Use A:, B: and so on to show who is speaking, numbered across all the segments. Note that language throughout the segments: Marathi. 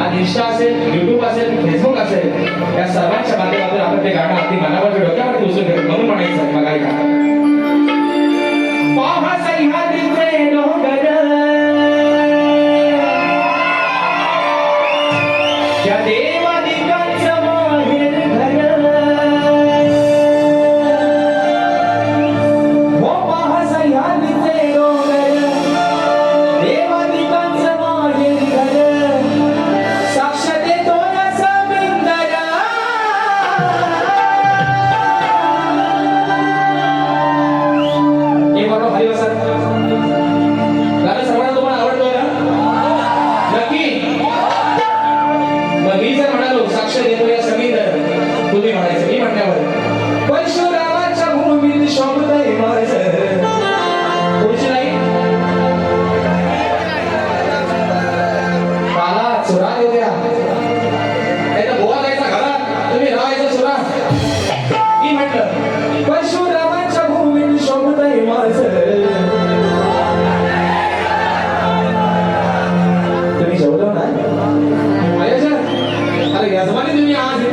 A: आज इन्स्टा असेल युट्यूब असेल फेसबुक असेल या सर्वांच्या माध्यमातून आपण ते गाणं आपली मनावर डोक्यामध्ये उचलून घेतो म्हणून म्हणायचं मला गाणं. पाहा viendo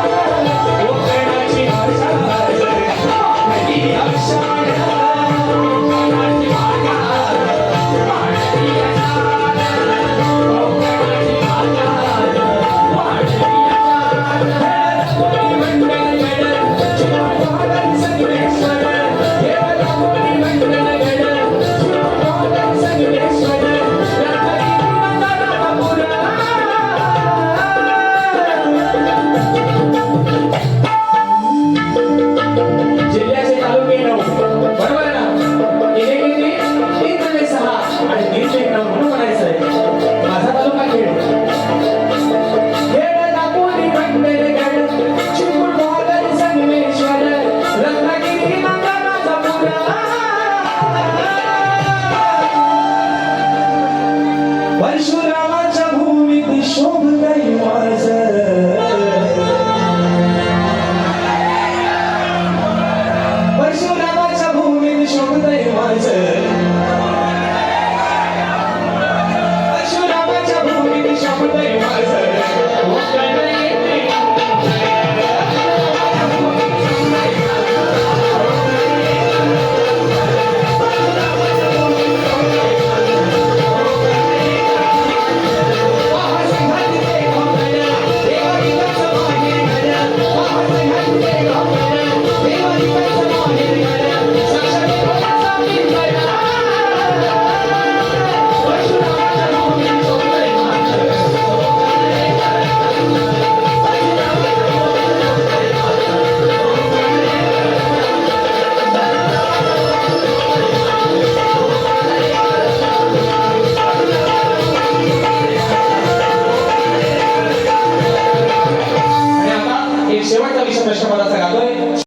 A: Thank.